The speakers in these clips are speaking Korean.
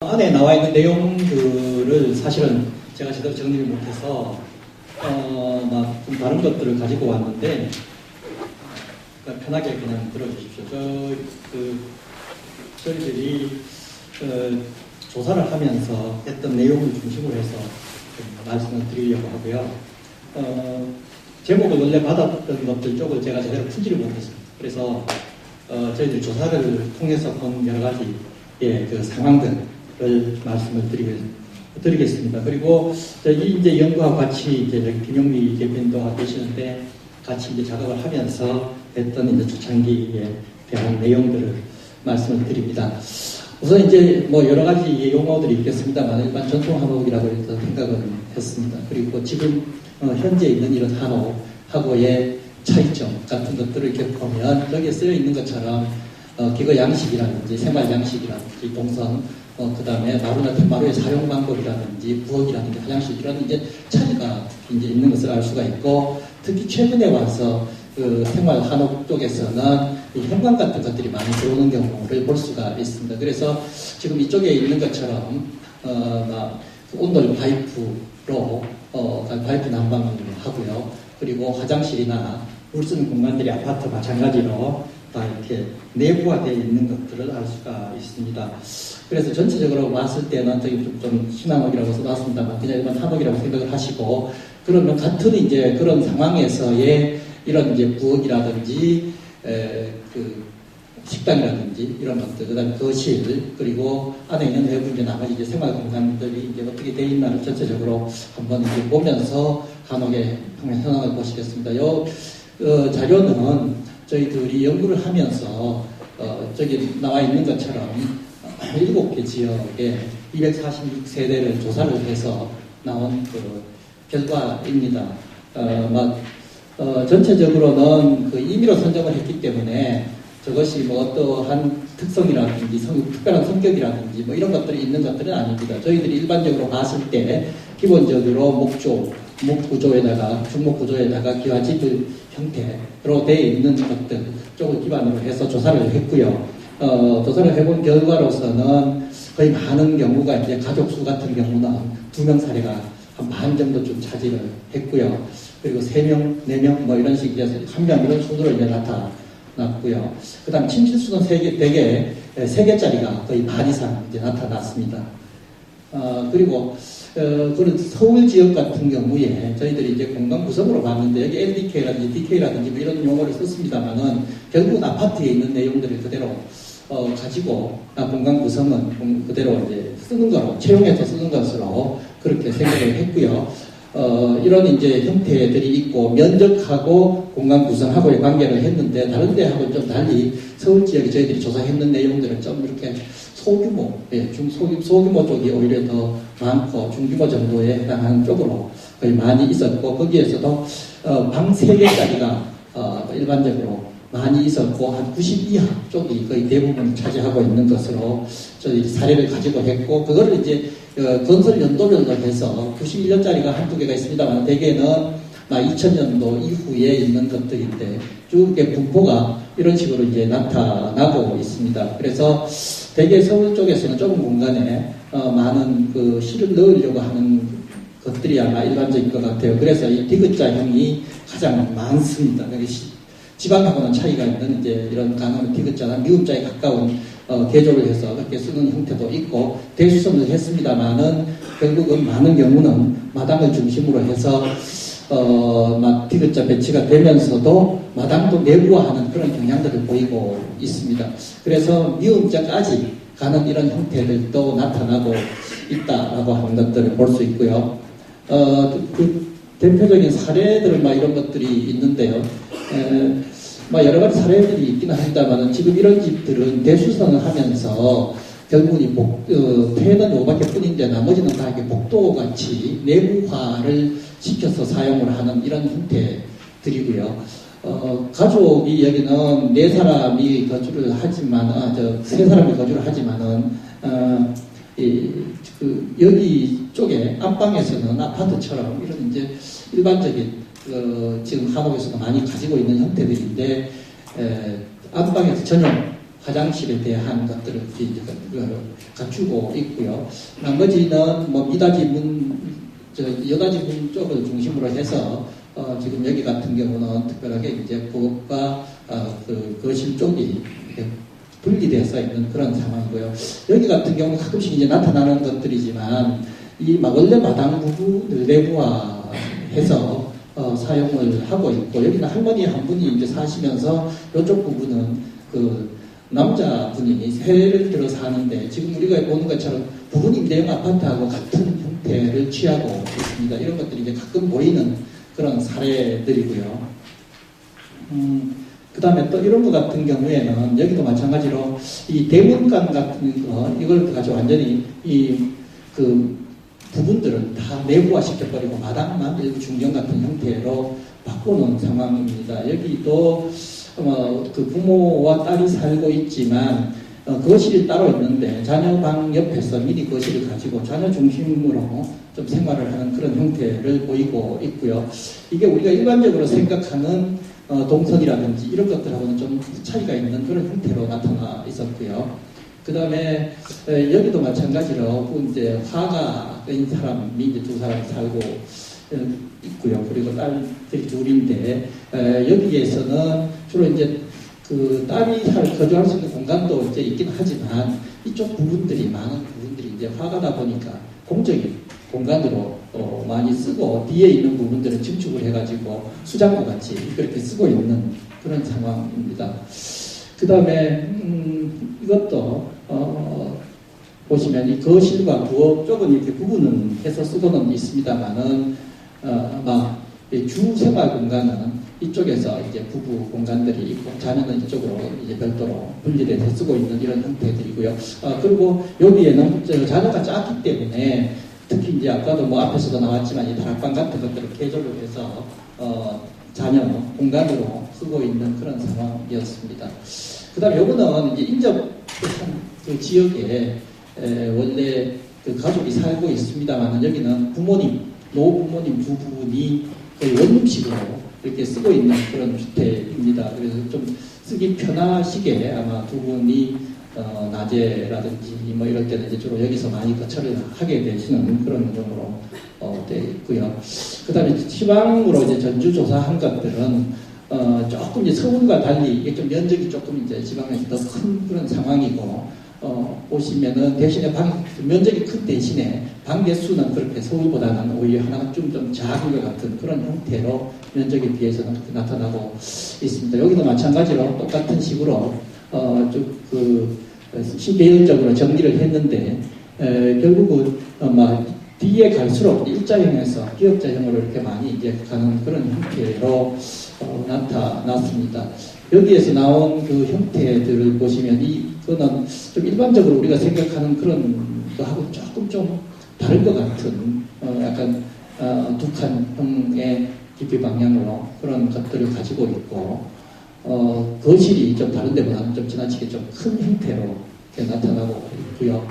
안에 나와 있는 내용들을 사실은 제가 제대로 정리를 못해서 어, 막좀 다른 것들을 가지고 왔는데 그러니까 편하게 그냥 들어주십시오. 저, 그, 저희들이 어, 조사를 하면서 했던 내용을 중심으로 해서 좀 말씀을 드리려고 하고요. 어, 제목을 원래 받았던 것들 쪽을 제가 제대로 풀지를 못했습니다. 그래서 어, 저희들 조사를 통해서 본 여러 가지 예, 그 상황들을 말씀을 드리겠, 드리겠습니다. 그리고 저희 이제 연구와 같이 이제 김용미 대표님도 계시는데 같이 이제 작업을 하면서 했던 이제 초창기에 대한 내용들을 말씀을 드립니다. 우선 이제 뭐 여러 가지 용어들이 있겠습니다만 일반 전통 한옥이라고 일단 생각을 했습니다. 그리고 지금 어, 현재 있는 이런 한옥하고의 차이점 같은 것들을 이렇게 보면 여기에 쓰여 있는 것처럼 어, 기거 양식이라든지 생활 양식이라든지 동선 어, 그 다음에 마루나 마루의 사용 방법이라든지 부엌이라든지 화장실 이런 이제 차이가 이제 있는 것을 알 수가 있고 특히 최근에 와서 그 생활 한옥 쪽에서는 이 현관 같은 것들이 많이 들어오는 경우를 볼 수가 있습니다. 그래서 지금 이쪽에 있는 것처럼 어, 막 온돌 파이프로 어, 파이프 난방을 하고요. 그리고 화장실이나 물 쓰는 공간들이 아파트 마찬가지로 다 이렇게 내부화되어 있는 것들을 알 수가 있습니다. 그래서 전체적으로 봤을 때는 저기 좀, 좀 신앙옥이라고 써놨습니다만 그냥 일반 한옥이라고 생각을 하시고 그러면 같은 이제 그런 상황에서의 이런 이제 부엌이라든지 에, 그 식당이라든지 이런 것들, 그다음 거실 그리고 안에 있는 외부 이제 나머지 이제 생활 공간들이 이제 어떻게 되어 있나를 전체적으로 한번 이제 보면서 한옥의 현황을 보시겠습니다. 요 어, 자료는 저희들이 연구를 하면서 어, 저기 나와 있는 것처럼 일곱 개 지역에 246세대를 조사를 해서 나온 그 결과입니다. 어, 막, 어, 전체적으로는 그 임의로 선정을 했기 때문에 저것이 뭐 어떠한 특성이라든지 성, 특별한 성격이라든지 뭐 이런 것들이 있는 것들은 아닙니다. 저희들이 일반적으로 봤을 때 기본적으로 목조, 목 구조에다가 중목 구조에다가 기와지들 형태로 되어 있는 것들 쪽을 기반으로 해서 조사를 했고요. 어, 조사를 해본 결과로서는 거의 많은 경우가 이제 가족 수 같은 경우는 두 명 사례가 한 반 정도 좀 차지를 했고요. 그리고 세 명, 네 명 뭐 이런 식이서 한 명 이런 순으로 이제 나타났고요. 그 다음 침실 수는 세 개, 대개 세 개짜리가 거의 반 이상 이제 나타났습니다. 어, 그리고 어, 그런 서울 지역 같은 경우에 저희들이 이제 공간 구성으로 봤는데 여기 LDK라든지 DK라든지 뭐 이런 용어를 썼습니다만은 결국 아파트에 있는 내용들을 그대로 어, 가지고 아, 공간 구성은 그대로 이제 쓰는 거로 채용해서 쓰는 것으로 그렇게 생각을 했고요. 어, 이런 이제 형태들이 있고 면적하고 공간 구성하고의 관계를 했는데 다른 데하고 좀 달리 서울 지역에 저희들이 조사했는 내용들은 좀 이렇게 소규모, 예, 중 소규모 소규모 쪽이 오히려 더 많고 중규모 정도에 해당하는 쪽으로 거의 많이 있었고 거기에서도 어, 방 3개짜리가 어, 일반적으로 많이 있었고 한 90 이하 쪽이 거의 대부분 차지하고 있는 것으로 저희 사례를 가지고 했고 그거를 이제 어, 건설 연도별로 해서 91년짜리가 한두 개가 있습니다만 대개는 2000년도 이후에 있는 것들인데 쭉의 분포가 이런 식으로 이제 나타나고 있습니다. 그래서 대개 서울 쪽에서는 좁은 공간에 어, 많은 그 실을 넣으려고 하는 것들이 아마 일반적인 것 같아요. 그래서 이 디귿자형이 가장 많습니다. 그러니까 지방하고는 차이가 있는 이제 이런 강원 디귿자나 미음자에 가까운 어, 개조를 해서 그렇게 쓰는 형태도 있고 대수선을 했습니다만은 결국은 많은 경우는 마당을 중심으로 해서 어, 막 디귿자 배치가 되면서도 마당도 내부화하는 그런 경향들을 보이고 있습니다. 그래서 미음자까지 가는 이런 형태들도 나타나고 있다라고 하는 것들을 볼 수 있고요. 어, 그, 그 대표적인 사례들 막 이런 것들이 있는데요. 에, 뭐 여러 가지 사례들이 있기는 합니다만 지금 이런 집들은 대수선을 하면서 결국은 이 복, 어, 폐는 요밖에 뿐인데 나머지는 다 이렇게 복도 같이 내부화를 시켜서 사용을 하는 이런 형태들이고요. 어, 가족이 여기는 네 사람이 거주를 하지만, 아, 저, 세 사람이 거주를 하지만은, 어, 이, 그, 여기 쪽에 안방에서는 아파트처럼 이런 이제 일반적인, 어, 지금 한옥에서도 많이 가지고 있는 형태들인데, 에, 안방에서 전용 화장실에 대한 것들을 이제 그 갖추고 있고요. 나머지는 뭐 미닫이 문, 저 여닫이 문 쪽을 중심으로 해서 어, 지금 여기 같은 경우는 특별하게 이제 부업과 어, 그 거실 쪽이 분리되어서 있는 그런 상황이고요. 여기 같은 경우 가끔씩 이제 나타나는 것들이지만 이 원래 마당 부분을 내부화해서 어, 사용을 하고 있고 여기는 할머니 한 분이 이제 사시면서 이쪽 부분은 그 남자분이 세를 들어서 하는데 지금 우리가 보는 것처럼 부부님 대형 아파트하고 같은 형태를 취하고 있습니다. 이런 것들이 이제 가끔 보이는 그런 사례들이고요. 음, 그 다음에 또 이런 것 같은 경우에는 여기도 마찬가지로 이 대문간 같은 거 이걸 가지고 완전히 이 그 부분들을 다 내부화 시켜버리고 마당만 일부 중경 같은 형태로 바꾸는 상황입니다. 여기도 어, 그 부모와 딸이 살고 있지만 어, 거실이 따로 있는데 자녀 방 옆에서 미니 거실을 가지고 자녀 중심으로 좀 생활을 하는 그런 형태를 보이고 있고요. 이게 우리가 일반적으로 생각하는 어, 동선이라든지 이런 것들하고는 좀 차이가 있는 그런 형태로 나타나 있었고요. 그 다음에 여기도 마찬가지로 그 이제 화가인 사람이 이제 두 사람 살고 어, 있고요. 그리고 딸들이 둘인데 여기에서는 주로 이제 그 딸이 살 거주할 수 있는 공간도 이제 있긴 하지만 이쪽 부분들이 많은 부분들이 이제 화가다 보니까 공적인 공간으로 어 많이 쓰고 뒤에 있는 부분들을 증축을 해가지고 수장과 같이 그렇게 쓰고 있는 그런 상황입니다. 그 다음에 음 이것도 어 보시면 이 거실과 부엌 쪽은 이렇게 구분은 해서 쓰고는 있습니다만은 어 아마 주 생활 공간은 이쪽에서 이제 부부 공간들이 있고 자녀는 이쪽으로 이제 별도로 분리돼서 쓰고 있는 이런 형태들이고요. 어, 그리고 여기에는 자녀가 작기 때문에 특히 이제 아까도 뭐 앞에서도 나왔지만 이 다락방 같은 것들을 개조를 해서 어, 자녀 공간으로 쓰고 있는 그런 상황이었습니다. 그 다음에 요거는 이제 인접 그 지역에 에, 원래 그 가족이 살고 있습니다만 여기는 부모님, 노부모님 두 분이 원룸식으로 이렇게 쓰고 있는 그런 주택입니다. 그래서 좀 쓰기 편하시게 아마 두 분이 어, 낮에라든지 뭐 이럴 때는 이제 주로 여기서 많이 거처를 하게 되시는 그런 경우로 어, 되어 있고요. 그 다음에 시방으로 이제 전주 조사한 것들은 어, 조금 이제 서울과 달리 이게 좀 면적이 조금 이제 지방에서 더 큰 그런 상황이고 어, 보시면은 대신에 방, 면적이 큰 대신에 방 개수는 그렇게 서울보다는 오히려 하나가 좀, 좀 작은 것 같은 그런 형태로 면적에 비해서는 나타나고 있습니다. 여기도 마찬가지로 똑같은 식으로 어, 좀그 시계열적으로 정리를 했는데 에, 결국은 아마 뒤에 갈수록 일자형에서 기업자형으로 이렇게 많이 이제 가는 그런 형태로 어, 나타났습니다. 여기에서 나온 그 형태들을 보시면 이거는 좀 일반적으로 우리가 생각하는 그런 거하고 조금 좀 다른 것 같은 어, 약간 어, 두칸형의 깊이 방향으로 그런 것들을 가지고 있고 어, 거실이 좀 다른 데보다는 좀 지나치게 좀 큰 형태로 나타나고 있고요.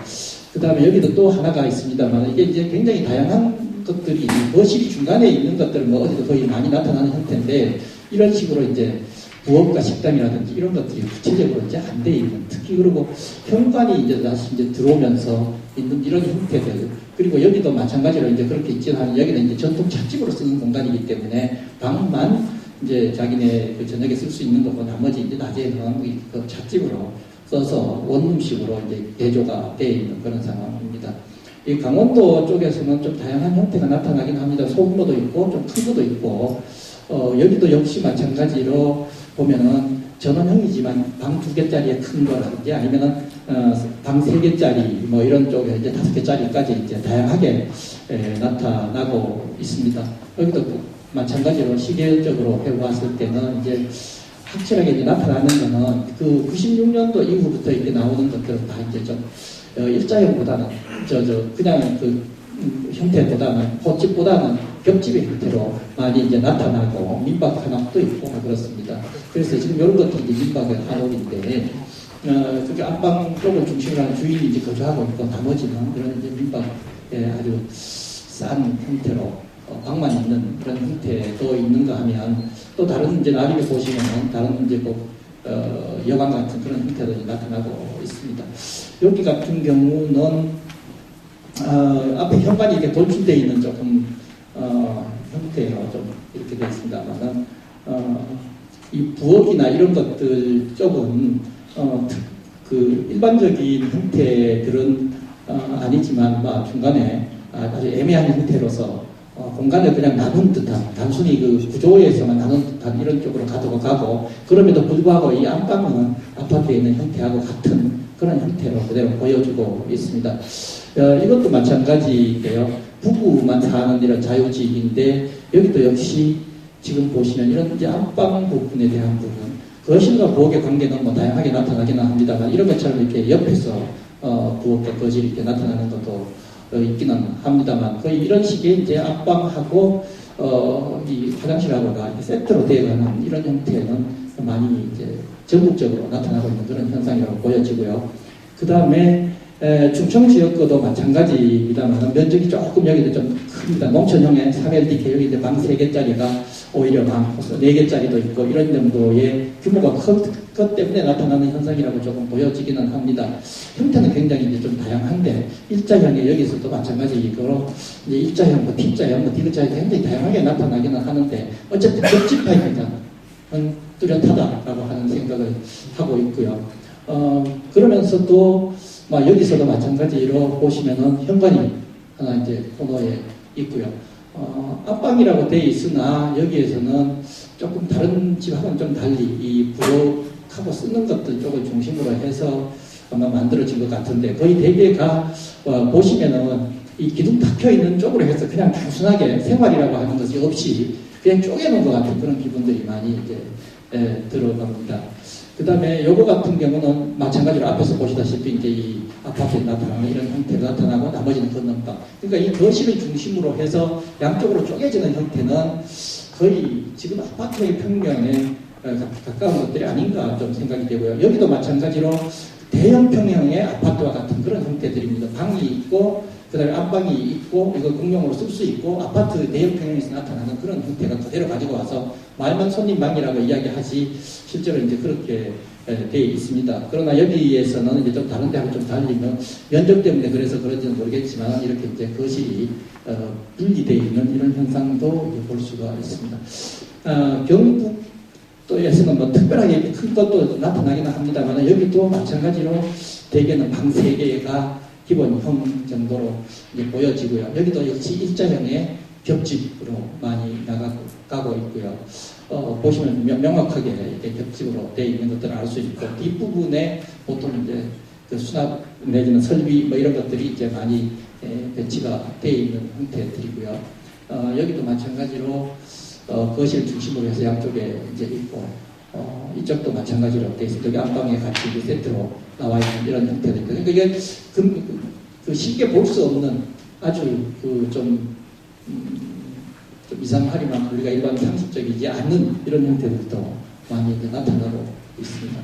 그 다음에 여기도 또 하나가 있습니다만 이게 이제 굉장히 다양한 것들이 거실이 중간에 있는 것들은 뭐 어디도 거의 많이 나타나는 형태인데 이런 식으로 이제 부엌과 식당이라든지 이런 것들이 구체적으로 이제 안 돼 있는 특히 그리고 현관이 이제 다시 이제 들어오면서 있는 이런 형태들 그리고 여기도 마찬가지로 이제 그렇게 있지만 여기는 이제 전통 찻집으로 쓰는 공간이기 때문에 방만 이제 자기네 그 저녁에 쓸 수 있는 거고 나머지 이제 낮에는 그 찻집으로 써서 원룸식으로 이제 개조가 되어 있는 그런 상황입니다. 이 강원도 쪽에서는 좀 다양한 형태가 나타나긴 합니다. 소규모도 있고 좀 큰 것도 있고 어, 여기도 역시 마찬가지로 보면은 전원형이지만 방 두 개짜리의 큰 거라든지 아니면은 어, 방세 개짜리 뭐 이런 쪽에 이제 다섯 개짜리까지 이제 다양하게 에, 나타나고 있습니다. 여기도 마찬가지로 시계적으로 해보았을 때는 이제 확실하게 이제 나타나는 거는 그 96년도 이후부터 이렇게 나오는 것들은 다 이제 좀 어, 일자형보다는 저 저 그냥 그 음, 형태보다는 호집보다는 겹집의 형태로 많이 이제 나타나고 민박 한옥도 있고 그렇습니다. 그래서 지금 이런 것도 이제 민박의 한옥인데 어, 그게 안방 쪽을 중심으로 하는 주인이 이제 거주하고 있고 나머지는 이런 이제 민박의 아주 싼 형태로 어, 방만 있는 그런 형태도 있는가 하면 또 다른 이제 나중에 보시면 다른 이제 뭐 어, 여관 같은 그런 형태도 나타나고 있습니다. 여기 같은 경우는 어, 앞에 현관이 이렇게 돌출되어 있는 조금 어, 형태로 좀 이렇게 되어 있습니다만은 어, 이 부엌이나 이런 것들 쪽은 어, 특- 그 일반적인 형태들은 어, 아니지만 뭐 중간에 아, 아주 애매한 형태로서 어, 공간을 그냥 나눈 듯한 단순히 그 구조에서만 나눈 듯한 이런 쪽으로 가도 가고 그럼에도 불구하고 이 안방은 아파트에 있는 형태하고 같은 그런 형태로 그대로 보여주고 있습니다. 어, 이것도 마찬가지인데요. 부부만 사는 이런 자유지인데 여기도 역시 지금 보시면 이런 이제 안방 부분에 대한 부분 거실과 부엌의 관계는 뭐 다양하게 나타나기는 합니다만 이런 것처럼 이렇게 옆에서 어, 부엌과 거실이 이렇게 나타나는 것도 어, 있기는 합니다만 거의 이런 식의 이제 안방하고 어, 이 화장실하고가 세트로 되어가는 이런 형태는 많이 이제 전국적으로 나타나고 있는 그런 현상이라고 보여지고요. 그 다음에 충청 지역 거도 마찬가지입니다만 면적이 조금 여기도 좀 큽니다. 농촌형의 3LDK 여기 이제 방 3개짜리가 오히려 많고 4개짜리도 있고 이런 정도의 규모가 큰것 때문에 나타나는 현상이라고 조금 보여지기는 합니다. 형태는 굉장히 이제 좀 다양한데 일자형의 여기서도 마찬가지이고 이제 일자형, 뭐 T자형, 뭐 D자형 굉장히 다양하게 나타나기는 하는데 어쨌든 현상은 뚜렷하다라고 하는 생각을 하고 있고요. 어, 그러면서도 뭐 여기서도 마찬가지로 보시면은 현관이 하나 이제 코너에 있고요. 어, 앞방이라고 돼 있으나 여기에서는 조금 다른 집하고는 좀 달리 이 부엌하고 쓰는 것들 쪽을 중심으로 해서 아마 만들어진 것 같은데 거의 대개가 어, 보시면은 이 기둥 닫혀 있는 쪽으로 해서 그냥 단순하게 생활이라고 하는 것이 없이 그냥 쪼개놓은 것 같은 그런 기분들이 많이 이제 예, 들어갑니다. 그 다음에 요거 같은 경우는 마찬가지로 앞에서 보시다시피 이제 이 아파트에 나타나는 이런 형태가 나타나고 나머지는 건넌방. 그러니까 이 거실을 중심으로 해서 양쪽으로 쪼개지는 형태는 거의 지금 아파트의 평면에 어, 가- 가까운 것들이 아닌가 좀 생각이 되고요. 여기도 마찬가지로 대형 평형의 아파트와 같은 그런 형태들입니다. 방이 있고 그 다음에 안방이 있고 이거 공용으로 쓸 수 있고 아파트 대형 평형에서 나타나는 그런 형태가 그대로 가지고 와서 말만 손님방이라고 이야기하지 실제로 이제 그렇게 에, 돼 있습니다. 그러나 여기에서는 이제 좀 다른 데하고 좀 달리면 면적 때문에 그래서 그런지는 모르겠지만 이렇게 이제 거실이 어, 분리되어 있는 이런 현상도 볼 수가 있습니다. 어, 경북도에서는 뭐 특별하게 큰 것도 나타나기는 합니다만 여기도 마찬가지로 대개는 방 3개가 기본형 정도로 이제 보여지고요. 여기도 역시 일자형의 겹집으로 많이 나가고 있고요. 어, 보시면 명- 명확하게 이렇게 겹집으로 되어 있는 것들을 알 수 있고 뒷부분에 보통 이제 그 수납 내지는 설비 뭐 이런 것들이 이제 많이 에, 배치가 되어 있는 형태들이고요. 어, 여기도 마찬가지로 어, 거실 중심으로 해서 양쪽에 이제 있고 어, 이쪽도 마찬가지로 되어 있습니다. 여기 안방에 같이 세트로 나와 있는 이런 형태들입니다. 그러니까 이게 그, 그 쉽게 볼 수 없는 아주 그좀 음, 좀 이상하리만 우리가 일반 상식적이지 않는 이런 형태들도 많이 나타나고 있습니다.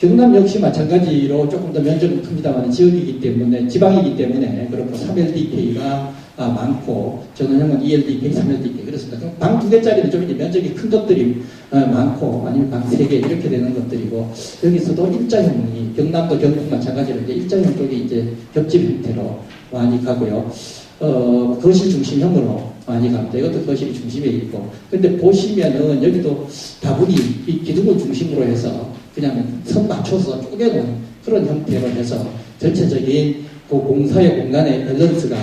경남 역시 마찬가지로 조금 더 면적은 큽니다만 지역이기 때문에 지방이기 때문에 그렇고 3LDK가 아, 많고 전원형은 2LDK, 3LDK 그렇습니다. 방두 개짜리는 좀 이제 면적이 큰 것들이 어, 많고 아니면 방 세 개 이렇게 되는 것들이고 여기서도 일자형이 경남도 경북 마찬가지로 이제 일자형 쪽이 이제 겹집 형태로 많이 가고요. 어, 거실 중심형으로 많이 갑니다. 이것도 거실이 중심에 있고. 근데 보시면은 여기도 다분히 이 기둥을 중심으로 해서 그냥 선 맞춰서 쪼개놓은 그런 형태로 해서 전체적인 그 공사의 공간의 밸런스가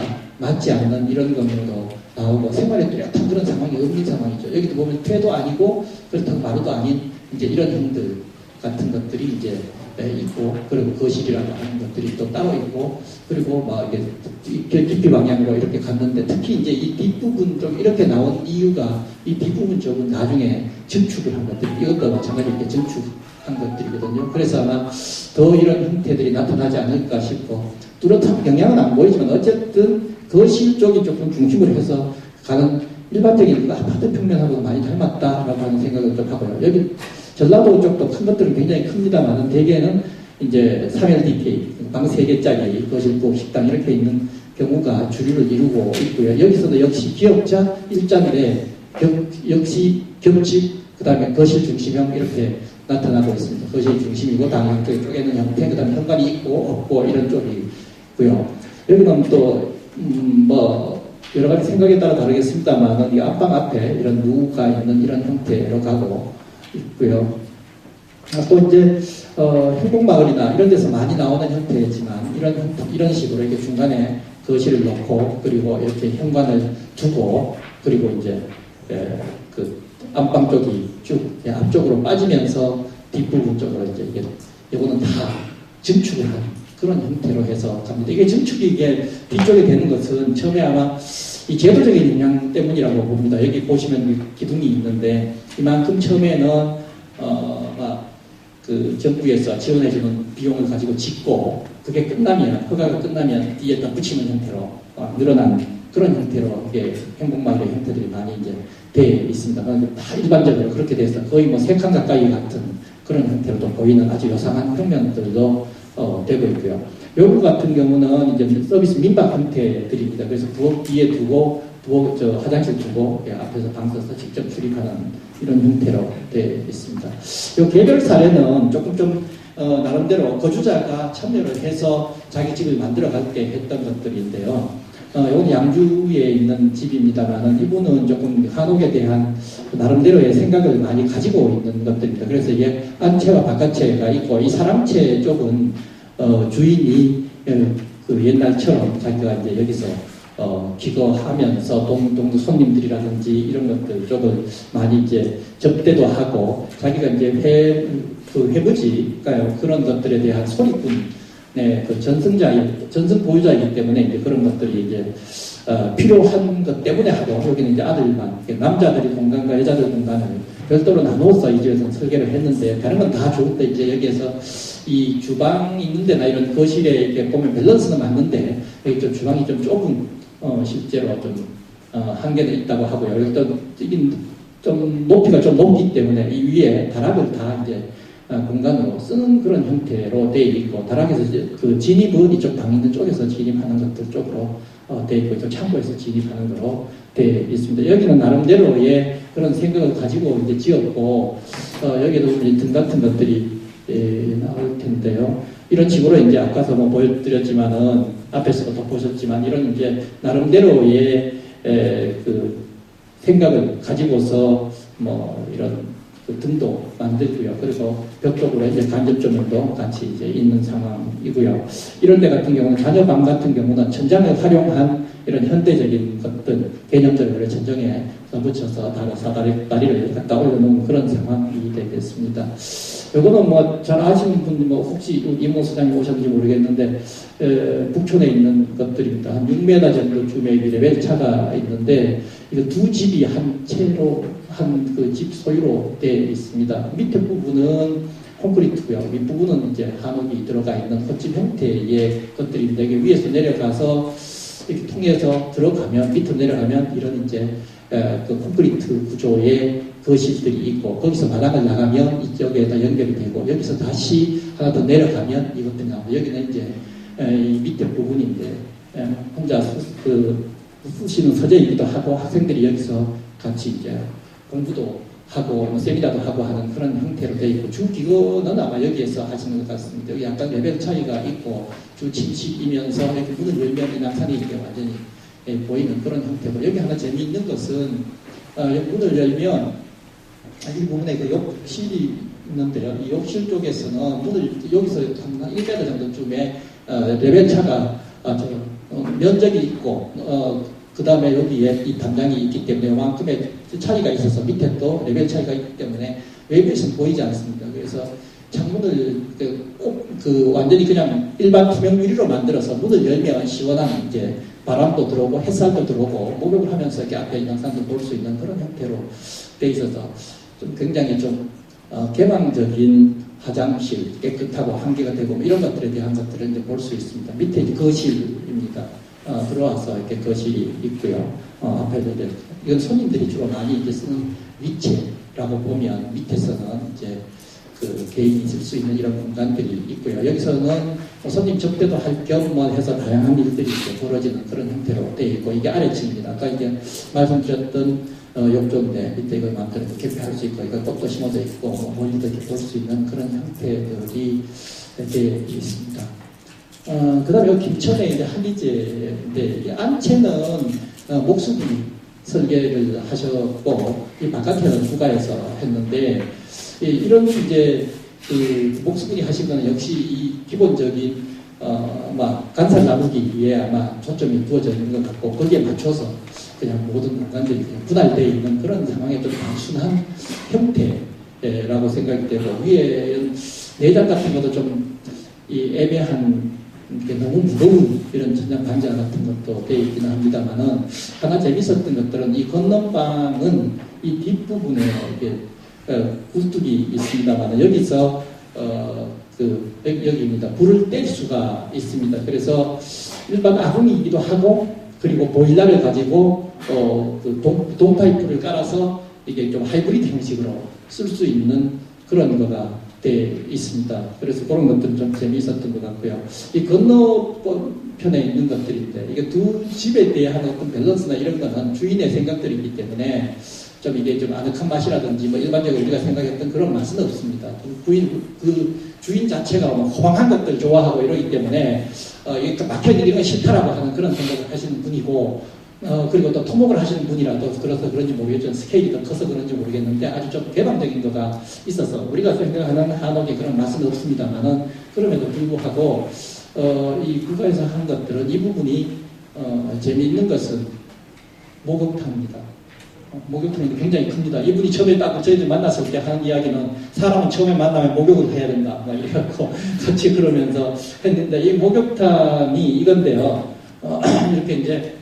맞지 않는 이런 것으로 나오고 생활에 뚜렷한 그런 상황이 없는 상황이죠. 여기도 보면 퇴도 아니고 그렇다고 마루도 아닌 이제 이런 형들 같은 것들이 이제 에, 있고 그리고 거실이라고 하는 것들이 또 따로 있고 그리고 막 이렇게 깊이 방향으로 이렇게 갔는데 특히 이제 이 뒷부분 쪽 이렇게 나온 이유가 이 뒷부분 쪽은 나중에 증축을 한 것들 이것도 마찬가지로 이렇게 증축한 것들이거든요. 그래서 아마 더 이런 형태들이 나타나지 않을까 싶고 뚜렷한 경향은 안 보이지만 어쨌든 거실 쪽이 조금 중심으로 해서 가는 일반적인 그 아파트 평면하고 많이 닮았다라고 하는 생각을 좀 하고요. 여기 전라도 쪽도 큰 것들은 굉장히 큽니다만 대개는 이제 3LDK 방 3개짜리 거실부 식당 이렇게 있는 경우가 주류를 이루고 있고요. 여기서도 역시 기업자 일자인데 격- 역시 겹집 그 다음에 거실 중심형 이렇게 나타나고 있습니다. 그것이 중심이고 당 쪽에는 형태, 그 다음에 현관이 있고 없고 이런 쪽이 있 고요. 여기는 또, 음, 뭐, 여러 가지 생각에 따라 다르겠습니다만, 이 앞방 앞에 이런 누가 있는 이런 형태로 가고 있고요. 아, 또 이제, 어, 행복마을이나 이런 데서 많이 나오는 형태지만, 이런, 이런 식으로 이렇게 중간에 거실을 넣고, 그리고 이렇게 현관을 두고, 그리고 이제, 에, 그, 안방 쪽이 쭉 예, 앞쪽으로 빠지면서 뒷부분 쪽으로 이제 이게, 이거는 다 증축을 하는 그런 형태로 해서 갑니다. 이게 증축이 이게 뒤쪽에 되는 것은 처음에 아마 이 제도적인 영향 때문이라고 봅니다. 여기 보시면 기둥이 있는데 이만큼 처음에는 어 막 그 정부에서 지원해주는 비용을 가지고 짓고 그게 끝나면 허가가 끝나면 뒤에다 붙이는 형태로 어, 늘어난 그런 형태로 이게 행복마을의 형태들이 많이 이제 돼 있습니다. 다 일반적으로 그렇게 돼서 거의 뭐 세 칸 가까이 같은 그런 형태로도 보이는 아주 요상한 평면들도 어, 되고 있고요. 요구 같은 경우는 이제 서비스 민박 형태들입니다. 그래서 부엌 뒤에 두고 부엌 저 화장실 두고 예, 앞에서 방 써서 직접 출입하는 이런 형태로 되어 있습니다. 요 개별 사례는 조금 좀 어, 나름대로 거주자가 참여를 해서 자기 집을 만들어 갈때 했던 것들인데요. 어, 이건 양주에 있는 집입니다만은 이분은 조금 한옥에 대한 나름대로의 생각을 많이 가지고 있는 것들입니다. 그래서 이게 안채와 바깥채가 있고 이 사람채 쪽은 어, 주인이 어, 그 옛날처럼 자기가 이제 여기서 어, 기거하면서 동, 동 손님들이라든지 이런 것들 쪽을 많이 이제 접대도 하고 자기가 이제 회, 그 회부지가요 그런 것들에 대한 소리꾼 네, 그 전승자, 전승 보유자이기 때문에 이제 그런 것들이 이제 어, 필요한 것 때문에 하고 여기는 이제 아들만 남자들이 공간과 여자들 공간을 별도로 나누어서 이제 설계를 했는데 다른 건 다 좋은데 이제 여기에서 이 주방 있는 데나 이런 거실에 이렇게 보면 밸런스는 맞는데 여기 좀 주방이 좀 좁은 어, 실제로 좀 어, 한계는 있다고 하고요. 일단 좀 높이가 좀 높기 때문에 이 위에 다락을 다 이제 어, 공간으로 쓰는 그런 형태로 되어 있고 다락에서 그 진입은 이쪽 방 있는 쪽에서 진입하는 것들 쪽으로 어, 되어 있고 이 창고에서 진입하는 거로 되어 있습니다. 여기는 나름대로의 그런 생각을 가지고 이제 지었고 어, 여기도 등 같은 것들이 예, 나올 텐데요. 이런 식으로 이제 아까서 뭐 보여드렸지만은 앞에서도 보셨지만 이런 이제 나름대로의 에, 그 생각을 가지고서 뭐 이런 그 등도 만들고요. 그리고 벽 쪽으로 이제 간접 조명도 같이 이제 있는 상황이고요. 이런 데 같은 경우는 자녀방 같은 경우는 천장을 활용한 이런 현대적인 것들 개념적으로 천정에 붙여서 다른 사다리 다리를 갖다 올려놓은 그런 상황이 되겠습니다. 요거는 뭐 잘 아시는 분들 뭐 혹시 이모 소장님 오셨는지 모르겠는데 에, 북촌에 있는 것들입니다. 한 6m 정도 주맥이 레벨차가 있는데 이거 두 집이 한 채로 한 그 집 소유로 되어 있습니다. 밑에 부분은 콘크리트고요. 윗부분은 이제 한옥이 들어가 있는 헛집 형태의 것들인데 이게 위에서 내려가서 이렇게 통해서 들어가면 밑으로 내려가면 이런 이제 그 콘크리트 구조의 거실들이 있고 거기서 바닥을 나가면 이쪽에다 연결이 되고 여기서 다시 하나 더 내려가면 이것들이 나오고 여기는 이제 이 밑에 부분인데 혼자 그 쓰시는 서재이기도 하고 학생들이 여기서 같이 이제 공부도 하고 뭐 세미나도 하고 하는 그런 형태로 되어 있고 주기거는 아마 여기에서 하시는 것 같습니다. 여기 약간 레벨 차이가 있고 주 침식이면서 이렇게 문을 열면 이 난산이 이렇게 완전히 예, 보이는 그런 형태고 여기 하나 재미있는 것은 어, 문을 열면 이 부분에 그 욕실이 있는데요. 이 욕실 쪽에서는 문을 여기서 한 1m 정도쯤에 어, 레벨 차가 어, 저, 어, 면적이 있고 어, 그 다음에 여기에 이 담장이 있기 때문에 요만큼의 차이가 있어서 밑에 또 레벨 차이가 있기 때문에 외부에서는 보이지 않습니다. 그래서 창문을 그, 꼭, 그 완전히 그냥 일반 투명 유리로 만들어서 문을 열면 시원한 이제 바람도 들어오고 햇살도 들어오고 목욕을 하면서 이렇게 앞에 영상도 볼 수 있는 그런 형태로 돼 있어서 좀 굉장히 좀 어, 개방적인 화장실 깨끗하고 환기가 되고 뭐 이런 것들에 대한 것들을 이제 볼 수 있습니다. 밑에 이제 거실입니다. 어, 들어와서 이렇게 거실이 있고요. 어, 앞에도 이제 이건 손님들이 주로 많이 이제 쓰는 위치라고 보면 밑에서는 이제 그 개인이 있을 수 있는 이런 공간들이 있고요. 여기서는 뭐 손님 접대도 할 겸 뭐 해서 다양한 일들이 벌어지는 그런 형태로 되어 있고 이게 아래층입니다. 아까 이제 말씀드렸던 어, 욕조인데 밑에 이거 마음대로 개폐할 수 있고 이거 꽃도 심어져 있고 뭐 본인도 이렇게 볼 수 있는 그런 형태들이 되어 있습니다. 어, 그 다음에 여기 김천에 이제 한기제인데 이 안채는 어, 목수분이 설계를 하셨고 이 바깥에는 누가해서 했는데 이, 이런 이제 그 목수분이 하신 거는 역시 이 기본적인 어, 막 간살 나누기에 아마 초점이 두어져 있는 것 같고 거기에 맞춰서 그냥 모든 공간들이 그냥 분할되어 있는 그런 상황의 좀 단순한 형태라고 생각이 되고 위에 내장 같은 것도 좀 이 애매한 너무 무거운 이런 전장 반자 같은 것도 되어 있기는 합니다만은 하나 재밌었던 것들은 이 건넌방은 이 뒷부분에 이렇게 어, 굴뚝이 있습니다만 여기서 어, 그 여기입니다. 불을 뗄 수가 있습니다. 그래서 일반 아궁이기도 하고 그리고 보일러를 가지고 어, 그 동, 동파이프를 깔아서 이게 좀 하이브리드 형식으로 쓸 수 있는 그런 거가 돼 있습니다. 그래서 그런 것들은 좀 재미있었던 것 같고요. 이 건너편에 있는 것들인데 이게 두 집에 대한 어떤 밸런스나 이런 거는 주인의 생각들이기 때문에 좀 이게 좀 아늑한 맛이라든지 뭐 일반적으로 우리가 생각했던 그런 맛은 없습니다. 부인 그 주인 자체가 뭐 호방한 것들 좋아하고 이러기 때문에 어, 이게 막혀 있는 게 싫다라고 하는 그런 생각을 하시는 분이고 어, 그리고 또 토목을 하시는 분이라도 그래서 그런지 모르겠지만 스케일이 더 커서 그런지 모르겠는데 아주 좀 개방적인 거가 있어서 우리가 생각하는 한옥에 그런 맛은 없습니다만은 그럼에도 불구하고 어, 이 국가에서 한 것들은 이 부분이 어, 재미있는 것은 목욕탕입니다. 어, 목욕탕이 굉장히 큽니다. 이분이 처음에 딱 저희들 만났을 때 하는 이야기는 사람은 처음에 만나면 목욕을 해야 된다. 막 이래갖고 같이 그러면서 했는데 이 목욕탕이 이건데요. 어, 이렇게 이제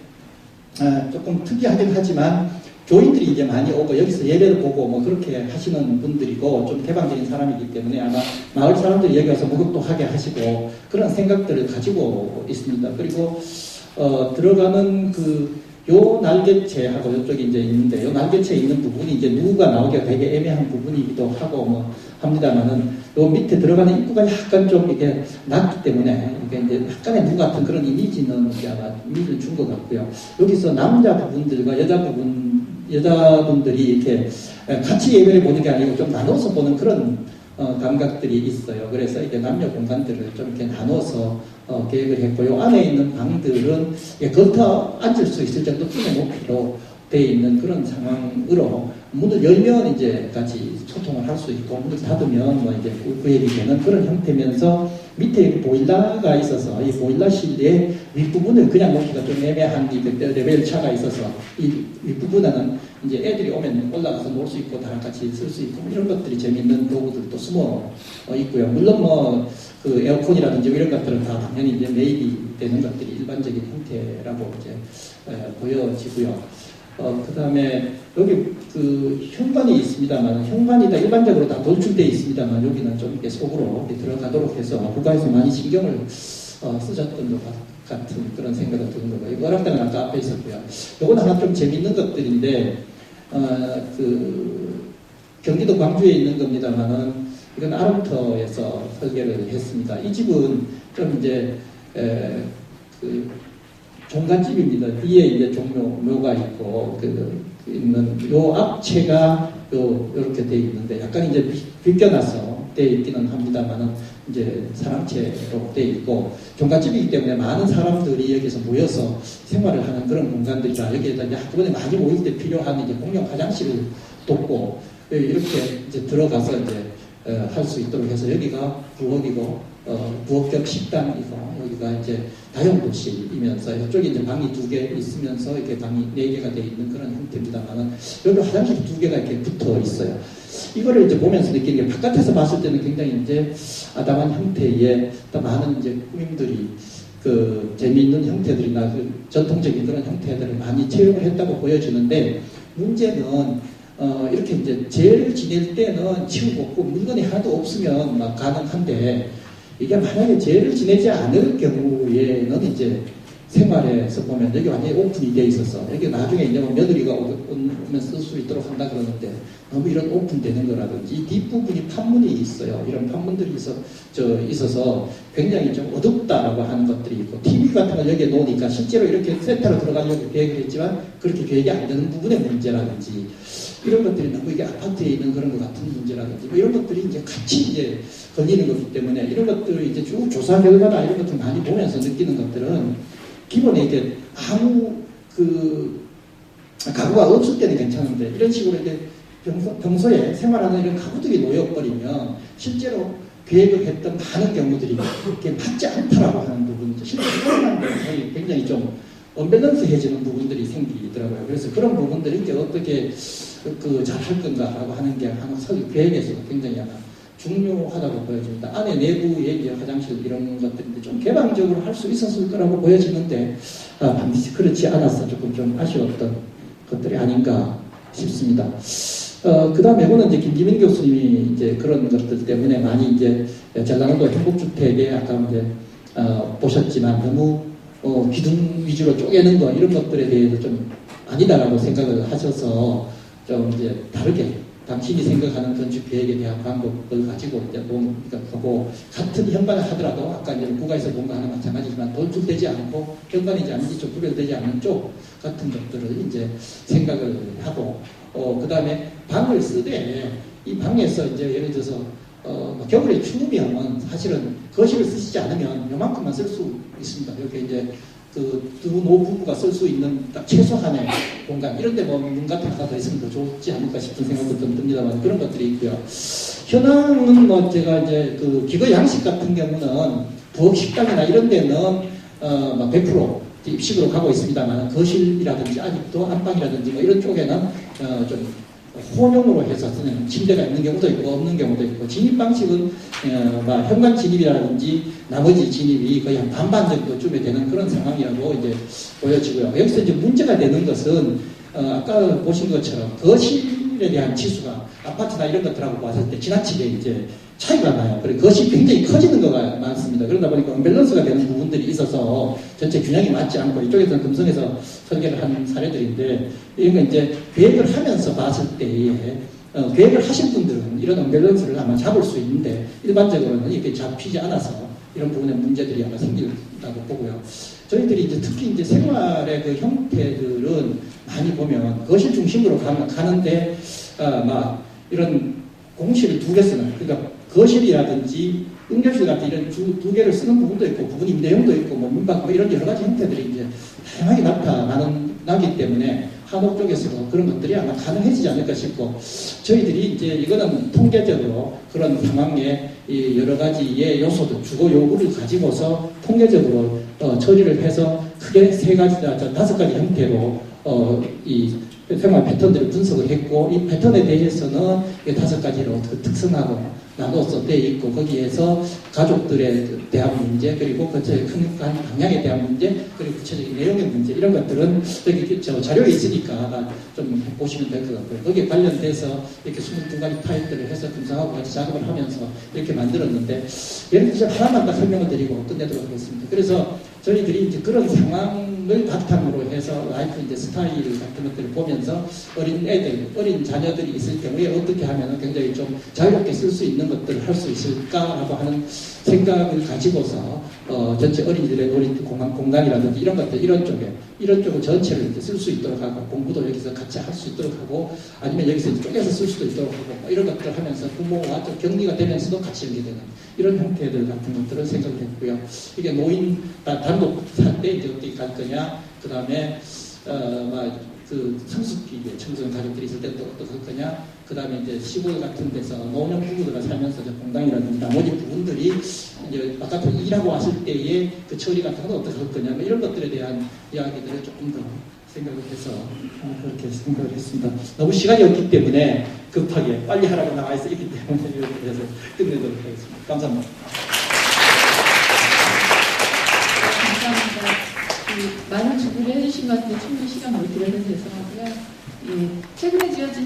아, 조금 특이하긴 하지만 교인들이 이제 많이 오고 여기서 예배를 보고 뭐 그렇게 하시는 분들이고 좀 개방적인 사람이기 때문에 아마 마을 사람들이 여기 와서 목욕도 하게 하시고 그런 생각들을 가지고 있습니다. 그리고 어, 들어가는 그 요 날개체하고 이쪽에 이제 있는데 요 날개체에 있는 부분이 이제 누가 나오기가 되게 애매한 부분이기도 하고 뭐 합니다만은 요 밑에 들어가는 입구가 약간 좀 이게 낮기 때문에 이게 이제 약간의 누 같은 그런 이미지는 이제 아마 이미지를 준 것 같고요. 여기서 남자 부분들과 여자 부분 여자분들이 이렇게 같이 예배를 보는 게 아니고 좀 나눠서 보는 그런 어, 감각들이 있어요. 그래서 이게 남녀 공간들을 좀 이렇게 나눠서 어, 계획을 했고요. 안에 있는 방들은 겉어 앉을 수 있을 정도 품의 높이로 되어 있는 그런 상황으로 문을 열면 이제 같이 소통을 할 수 있고 문을 닫으면 뭐 이제 구획이 되는 그런 형태면서 밑에 보일러가 있어서 이 보일러실의 윗부분을 그냥 놓기가 좀 애매한 이 레벨 차가 있어서 이 윗부분에는 이제 애들이 오면 올라가서 놀 수 있고 다 같이 쓸 수 있고 뭐 이런 것들이 재밌는 도구들도 숨어 있고요. 물론 뭐 그 에어컨이라든지 이런 것들은 다 당연히 이제 매입이 되는 것들이 일반적인 형태라고 이제 보여지고요. 어, 그 다음에 여기 그 현관이 있습니다만 현관이 다 일반적으로 다 돌출되어 있습니다만 여기는 좀 이렇게 속으로 이렇게 들어가도록 해서 국가에서 많이 신경을 어, 쓰셨던 것 같은 그런 생각이 드는 거고요. 이거 어랑당은 아까 앞에 있었고요. 이건 하나 좀 재밌는 것들인데 어, 그 경기도 광주에 있는 겁니다만은 이건 아름터에서 설계를 했습니다. 이 집은 좀 이제 에, 그 종갓집입니다. 뒤에 이제 종묘가 있고 그 있는 요 앞체가 요 이렇게 돼 있는데 약간 이제 비껴나서 돼 있기는 합니다만은 이제 사람체로 돼 있고 종갓집이기 때문에 많은 사람들이 여기서 모여서 생활을 하는 그런 공간들이라 여기에다 이제 한꺼번에 많이 모일 때 필요한 이제 공용 화장실을 돕고 이렇게 이제 들어가서 이제 어, 할수 있도록 해서 여기가 부엌이고 어, 부엌 식당이고 여기가 이제 다용도실이면서 이쪽에 이제 방이 두 개 있으면서 이렇게 방이 네 개가 되어 있는 그런 형태입니다만은 여기 화장실이 두 개가 이렇게 붙어 있어요. 이거를 이제 보면서 느끼는 게 바깥에서 봤을 때는 굉장히 이제 아담한 형태의 또 많은 이제 꾸밈들이 그 재미있는 형태들이나 그 전통적인 그런 형태들을 많이 채용을 했다고 보여지는데 문제는 어 이렇게 이제 죄를 지낼 때는 치우고 물건이 하나도 없으면 막 가능한데 이게 만약에 죄를 지내지 않을 경우에는 이제 생활에서 보면 여기 완전히 오픈이 돼 있어서 여기 나중에 이제 뭐 며느리가 오- 오면 쓸 수 있도록 한다 그러는데 너무 이런 오픈되는 거라든지 이 뒷부분이 판문이 있어요. 이런 판문들이 있어, 저, 있어서 굉장히 좀 어둡다라고 하는 것들이 있고 TV 같은 걸 여기에 놓으니까 실제로 이렇게 세타로 들어가려고 계획을 했지만 그렇게 계획이 안 되는 부분의 문제라든지 이런 것들이 너무 이게 아파트에 있는 그런 것 같은 문제라든지 뭐 이런 것들이 이제 같이 이제 걸리는 거기 때문에 이런 것들을 이제 쭉 조사 결과나 이런 것들 많이 보면서 느끼는 것들은 기본에 이제 아무 그 가구가 없을 때는 괜찮은데 이런 식으로 이제 평소, 평소에 생활하는 이런 가구들이 놓여버리면 실제로 계획을 했던 많은 경우들이 그렇게 맞지 않다라고 하는 부분이죠. 실제로 그런 거에 굉장히 좀 언밸런스해지는 부분들이 생기더라고요. 그래서 그런 부분들이 이제 어떻게 그 잘 할 건가라고 하는 게 하나 설계 계획에서도 굉장히 아마 중요하다고 보여집니다. 안에 내부에 이제 화장실 이런 것들인데 좀 개방적으로 할 수 있었을 거라고 보여지는데 아, 반드시 그렇지 않아서 조금 좀 아쉬웠던 것들이 아닌가 싶습니다. 어, 그 다음에 이거는 이제 김기민 교수님이 이제 그런 것들 때문에 많이 이제 전라남도 행복주택에 아까 이제 어, 보셨지만 너무 어, 기둥 위주로 쪼개는 거 이런 것들에 대해서 좀 아니다라고 생각을 하셔서 좀 이제 다르게 당신이 생각하는 건축 계획에 대한 방법을 가지고 이제 보면 그러니까 보고 같은 현관을 하더라도 아까 이제 국가에서 본 거 하나 마찬가지지만 돌출되지 않고 현관이지 아닌지 좀 구별되지 않는 쪽 같은 것들을 이제 생각을 하고 어, 그 다음에 방을 쓰되 이 방에서 이제 예를 들어서 어, 뭐 겨울에 추우면 사실은 거실을 쓰시지 않으면 요만큼만 쓸 수 있습니다. 이렇게 이제 그두 노부부가 쓸 수 있는 딱 최소한의 공간 이런 데 뭐문 같은 거 하나 더 있으면 더 좋지 않을까 싶은 생각도 좀 듭니다만 그런 것들이 있고요. 현황은 뭐 제가 이제 그 기거 양식 같은 경우는 부엌 식당이나 이런 데는 어막100% 입식으로 가고 있습니다만 거실이라든지 아직도 안방이라든지 뭐 이런 쪽에는 어좀 혼용으로 해서 쓰는 침대가 있는 경우도 있고 없는 경우도 있고 진입 방식은 어, 뭐 현관 진입이라든지 나머지 진입이 거의 한 반반 정도쯤에 되는 그런 상황이라고 이제 보여지고요. 여기서 이제 문제가 되는 것은 어, 아까 보신 것처럼 거실 에 대한 지수가 아파트나 이런 것들하고 봤을 때 지나치게 이제 차이가 나요. 그리고 그것이 굉장히 커지는 거가 많습니다. 그러다 보니까 언밸런스가 되는 부분들이 있어서 전체 균형이 맞지 않고 이쪽에서는 금성에서 설계를 한 사례들인데 이런 건 이제 계획을 하면서 봤을 때에 어, 계획을 하신 분들은 이런 언밸런스를 아마 잡을 수 있는데 일반적으로는 이렇게 잡히지 않아서 이런 부분에 문제들이 아마 생긴다고 보고요. 저희들이 이제 특히 이제 생활의 그 형태들은 많이 보면 거실 중심으로 가, 가는데 어, 막 이런 공실을 두 개 쓰는 그러니까 거실이라든지 응접실 같은 이런 두, 두 개를 쓰는 부분도 있고 부분 임대용도 있고 뭐 민박 뭐 이런 여러 가지 형태들이 이제 다양하게 나타나는 나기 때문에 한옥 쪽에서도 그런 것들이 아마 가능해지지 않을까 싶고 저희들이 이제 이거는 통계적으로 그런 상황에 이 여러 가지의 요소들 주거 요구를 가지고서 통계적으로 어, 처리를 해서 크게 세 가지, 다섯 가지 형태로 어, 이 생활 패턴들을 분석을 했고 이 패턴에 대해서는 이 다섯 가지로 특성하고 나눠서 돼 있고 거기에서 가족들에 대한 문제 그리고 그처의 큰 방향에 대한 문제 그리고 구체적인 내용의 문제 이런 것들은 여기 저 자료에 있으니까 좀 보시면 될 것 같고요. 거기에 관련돼서 이렇게 22가지 타입들을 해서 금상하고 같이 작업을 하면서 이렇게 만들었는데 예를 들어서 하나만 딱 설명을 드리고 끝내도록 하겠습니다. 그래서 저희들이 이제 그런 상황 을 바탕으로 해서 라이프 이제 스타일 같은 것들을 보면서 어린 애들, 어린 자녀들이 있을 경우에 어떻게 하면 굉장히 좀 자유롭게 쓸 수 있는 것들을 할 수 있을까라고 하는 생각을 가지고서 어, 전체 어린이들의 어린 공간, 공간이라든지 이런 것들 이런 쪽에 이런 쪽을 전체를 쓸 수 있도록 하고 공부도 여기서 같이 할 수 있도록 하고 아니면 여기서 쪼개서 쓸 수도 있도록 하고 뭐 이런 것들 을 하면서 부모와 좀 격리가 되면서도 같이 연계되는 이런 형태들 같은 것들을 생각을 했고요. 이게 노인 다- 단독 살 때 이제 어떻게 갈 거냐, 그 다음에 어 막그 성숙기 이제 청소년 가족들이 있을 때또 할 거냐, 그 다음에 이제 시골 같은 데서 노년 부부들과 살면서 공당이라든지 나머지 부분들이 이제 바깥에 일하고 왔을 때의 그 처리 같은 건 어떻게 할 거냐, 뭐 이런 것들에 대한 이야기들을 조금 더 생각을 해서 어, 그렇게 생각을 했습니다. 너무 시간이 없기 때문에 급하게 빨리 하라고 나와 있어 있기 때문에 이렇게 해서 끝내도록 하겠습니다. 감사합니다. 많은 준비를 해주신 것 같은데 충분히 시간 못 들여서 죄송하고요. 예, 최근에 지어진